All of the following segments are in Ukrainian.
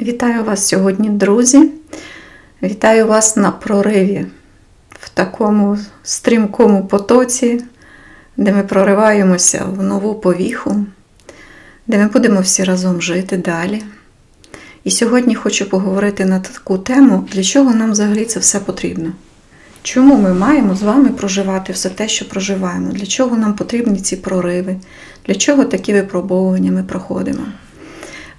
Вітаю вас сьогодні, друзі. Вітаю вас на прориві в такому стрімкому потоці, де ми прориваємося в нову повіху, де ми будемо всі разом жити далі. І сьогодні хочу поговорити на таку тему, для чого нам взагалі це все потрібно. Чому ми маємо з вами проживати все те, що проживаємо? Для чого нам потрібні ці прориви? Для чого такі випробовування ми проходимо?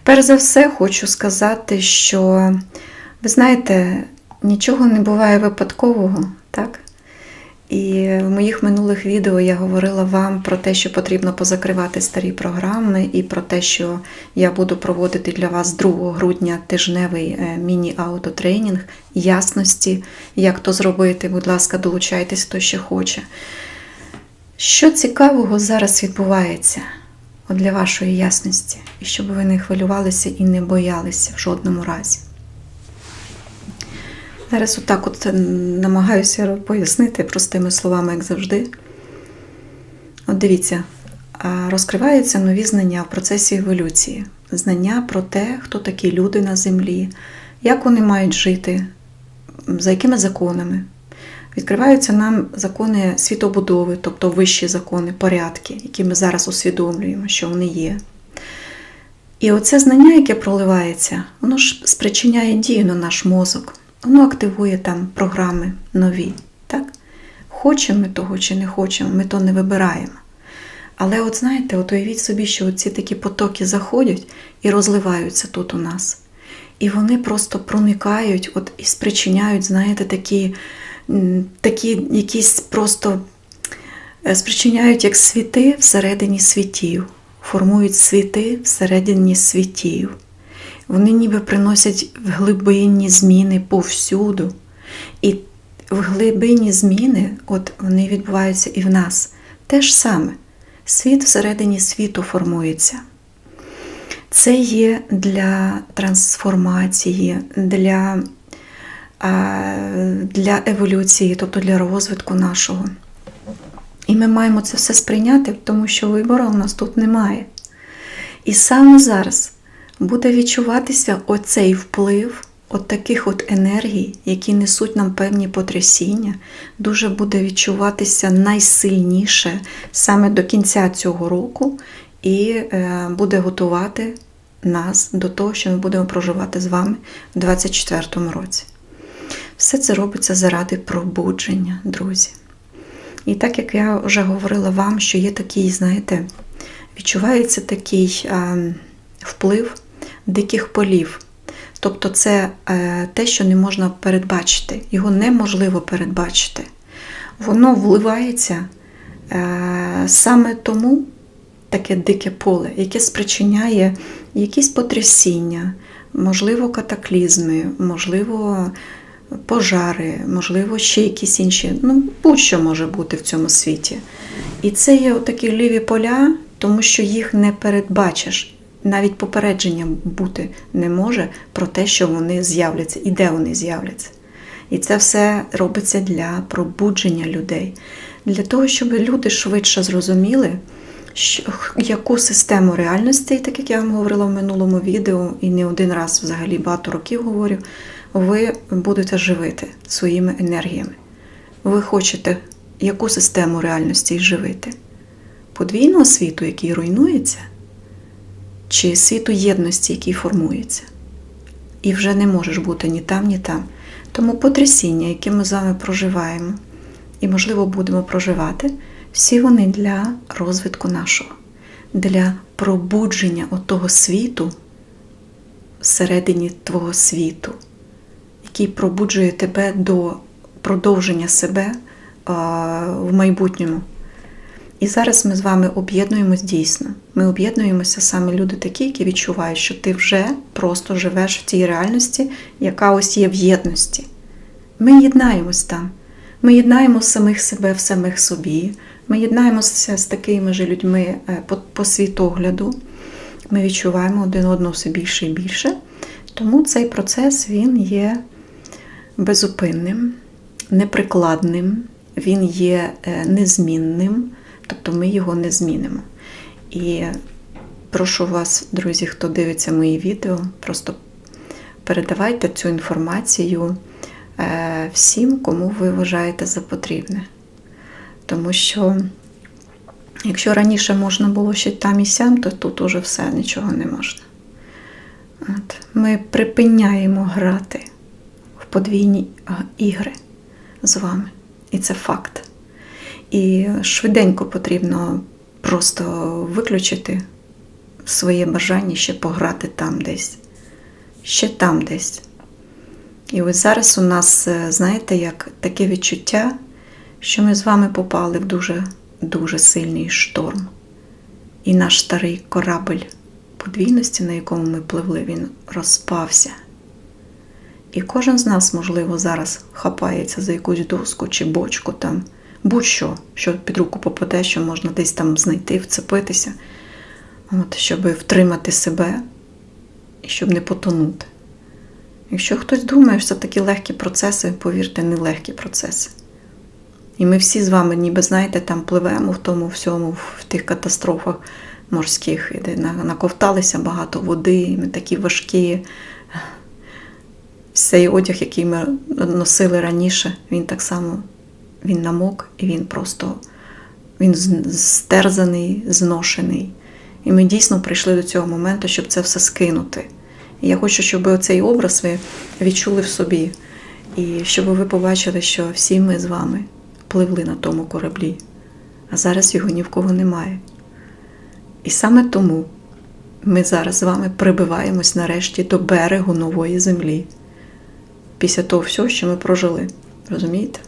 Перш за все, хочу сказати, що ви знаєте, нічого не буває випадкового, так? І в моїх минулих відео я говорила вам про те, що потрібно позакривати старі програми, і про те, що я буду проводити для вас 2 грудня тижневий е, міні-аутотренінг ясності, як то зробити. Будь ласка, долучайтесь, хто ще хоче. Що цікавого зараз відбувається от для вашої ясності, і щоб ви не хвилювалися і не боялися в жодному разі. Зараз отак от намагаюся пояснити простими словами, як завжди. От дивіться, розкриваються нові знання в процесі еволюції. Знання про те, хто такі люди на землі, як вони мають жити, за якими законами. Відкриваються нам закони світобудови, тобто вищі закони, порядки, які ми зараз усвідомлюємо, що вони є. І оце знання, яке проливається, воно ж спричиняє дію на наш мозок. Воно активує там програми нові. Так? Хочемо ми того чи не хочемо, ми то не вибираємо. Але от знаєте, от уявіть собі, що ці такі потоки заходять і розливаються тут у нас. І вони просто проникають от, і спричиняють, знаєте, такі, такі якісь просто е, спричиняють як світи всередині світів, формують світи всередині світів. Вони ніби приносять в глибинні зміни повсюду. І в глибинні зміни, от вони відбуваються і в нас. Те ж саме. Світ всередині світу формується. Це є для трансформації, для, для еволюції, тобто для розвитку нашого. І ми маємо це все сприйняти, тому що вибору у нас тут немає. І саме зараз буде відчуватися оцей вплив от таких от енергій, які несуть нам певні потрясіння, дуже буде відчуватися найсильніше саме до кінця цього року, і е, буде готувати нас до того, що ми будемо проживати з вами в 2024 році. Все це робиться заради пробудження, друзі. І так як я вже говорила вам, що є такий, знаєте, відчувається такий а, вплив диких полів. Тобто це е, те, що не можна передбачити, його неможливо передбачити. Воно вливається е, саме тому таке дике поле, яке спричиняє якісь потрясіння, можливо, катаклізми, можливо, пожари, можливо, ще якісь інші. Ну, будь-що може бути в цьому світі. І це є такі ліві поля, тому що їх не передбачиш. Навіть попередження бути не може про те, що вони з'являться і де вони з'являться. І це все робиться для пробудження людей, для того, щоб люди швидше зрозуміли, що, яку систему реальності, так як я вам говорила в минулому відео, і не один раз взагалі багато років говорю, ви будете живити своїми енергіями. Ви хочете яку систему реальності живити? Подвійного світу, який руйнується, чи світу єдності, який формується. І вже не можеш бути ні там, ні там. Тому потрясіння, які ми з вами проживаємо, і, можливо, будемо проживати, всі вони для розвитку нашого, для пробудження того світу всередині твого світу, який пробуджує тебе до продовження себе в майбутньому. І зараз ми з вами об'єднуємось дійсно. Ми об'єднуємося саме люди такі, які відчувають, що ти вже просто живеш в тій реальності, яка ось є в єдності. Ми єднаємось там. Ми єднаємо самих себе в самих собі. Ми єднаємося з такими ж людьми по, по світогляду. Ми відчуваємо один одного все більше і більше. Тому цей процес він є безупинним, неприкладним, він є незмінним. Тобто ми його не змінимо. І прошу вас, друзі, хто дивиться мої відео, просто передавайте цю інформацію е, всім, кому ви вважаєте за потрібне. Тому що, якщо раніше можна було ще там і сям, то тут уже все нічого не можна. От. Ми припиняємо грати подвійні ігри з вами. І це факт. І швиденько потрібно просто виключити своє бажання ще пограти там десь, ще там десь. І ось зараз у нас, е, знаєте, як таке відчуття, що ми з вами попали в дуже дуже сильний шторм. І наш старий корабель подвійності, на якому ми пливли, він розпався. І кожен з нас, можливо, зараз хапається за якусь доску чи бочку там, будь-що, що під руку попаде, що можна десь там знайти, вцепитися, от, щоб втримати себе і щоб не потонути. Якщо хтось думає, що це такі легкі процеси, повірте, не легкі процеси. І ми всі з вами, ніби знаєте, там пливемо в тому всьому, в тих катастрофах морських, де наковталися багато води, ми такі важкі. Цей одяг, який ми носили раніше, він так само він намок і він просто він стерзаний, зношений. І ми дійсно прийшли до цього моменту, щоб це все скинути. І я хочу, щоб цей образ ви відчули в собі, і щоб ви побачили, що всі ми з вами пливли на тому кораблі, а зараз його ні в кого немає. І саме тому ми зараз з вами прибиваємось нарешті до берегу нової землі. Після того всього, що ми прожили. Розумієте?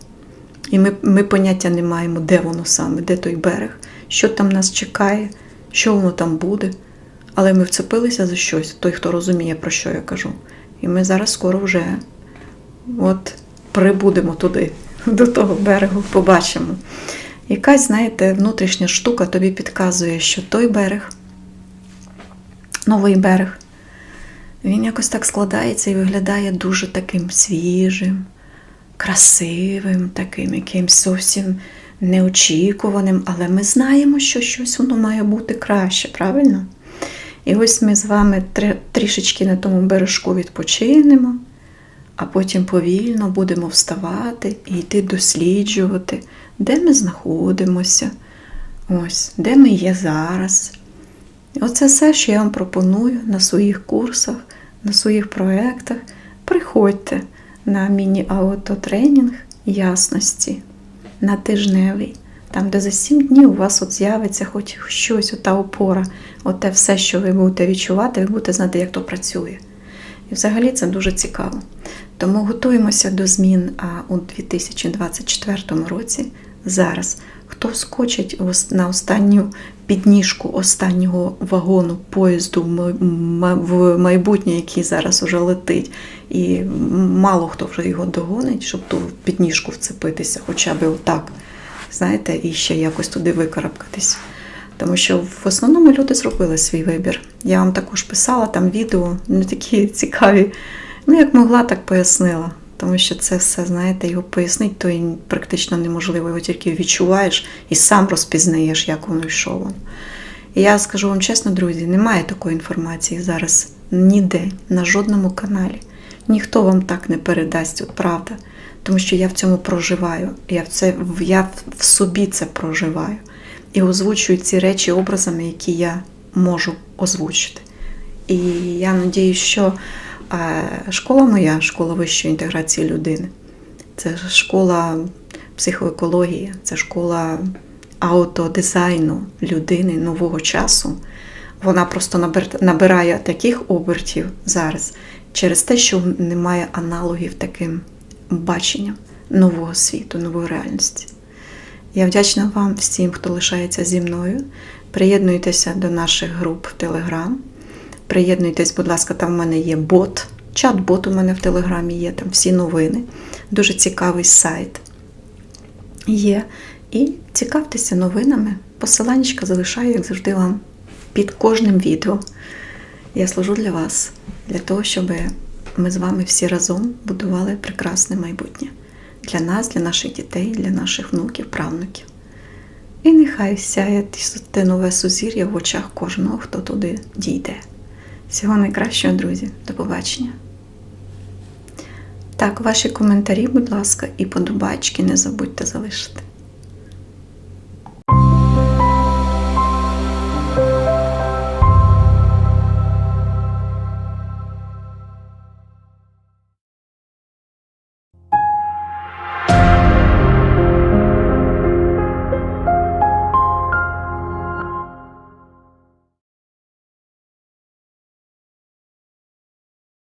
І ми ми поняття не маємо, де воно саме, де той берег, що там нас чекає, що воно там буде. Але ми вцепилися за щось, той, хто розуміє, про що я кажу. І ми зараз скоро вже от прибудемо туди, до того берегу, побачимо. Якась, знаєте, внутрішня штука тобі підказує, що той берег, новий берег, він якось так складається і виглядає дуже таким свіжим, красивим, таким, якимсь зовсім неочікуваним, але ми знаємо, що щось воно має бути краще, правильно? І ось ми з вами трішечки на тому бережку відпочинемо, а потім повільно будемо вставати і йти досліджувати, де ми знаходимося, ось, де ми є зараз. Оце все, що я вам пропоную на своїх курсах, на своїх проєктах. Приходьте на міні-аутотренінг ясності на тижневий там, де за сім днів у вас от з'явиться хоч щось, ота опора, оте все, що ви будете відчувати, ви будете знати, як то працює. І взагалі це дуже цікаво. Тому готуємося до змін у 2024 році. Зараз хто скочить на останню підніжку останнього вагону поїзду в майбутнє, який зараз уже летить, і мало хто вже його догонить, щоб ту підніжку вцепитися, хоча б отак знаєте, і ще якось туди викарабкатись. Тому що в основному люди зробили свій вибір. Я вам також писала там відео, не такі цікаві. Ну, як могла, так пояснила. Тому що це все, знаєте, його пояснити, то і практично неможливо, його тільки відчуваєш і сам розпізнаєш, як воно йшов. І я скажу вам чесно, друзі, немає такої інформації зараз ніде, на жодному каналі. Ніхто вам так не передасть, от правда тому що я в цьому проживаю. Я в це я в собі це проживаю і озвучую ці речі образами, які я можу озвучити. І я надію, що школа моя, школа вищої інтеграції людини, це школа психоекології, це школа аутодизайну людини нового часу. Вона просто набирає таких обертів зараз через те, що немає аналогів таким баченням нового світу, нової реальності. Я вдячна вам всім, хто лишається зі мною. Приєднуйтеся до наших груп в Телеграм. Приєднуйтесь, будь ласка, там в мене є бот. Чат-бот у мене в Телеграмі є, там всі новини. Дуже цікавий сайт є. І цікавтеся новинами. Посиланнячка залишаю, як завжди, вам під кожним відео. Я служу для вас, для того, щоб ми з вами всі разом будували прекрасне майбутнє для нас, для наших дітей, для наших внуків, правнуків. І нехай сяє те нове сузір'я в очах кожного, хто туди дійде. Всього найкращого, друзі, до побачення. Так, ваші коментарі, будь ласка, і подобачки не забудьте залишити.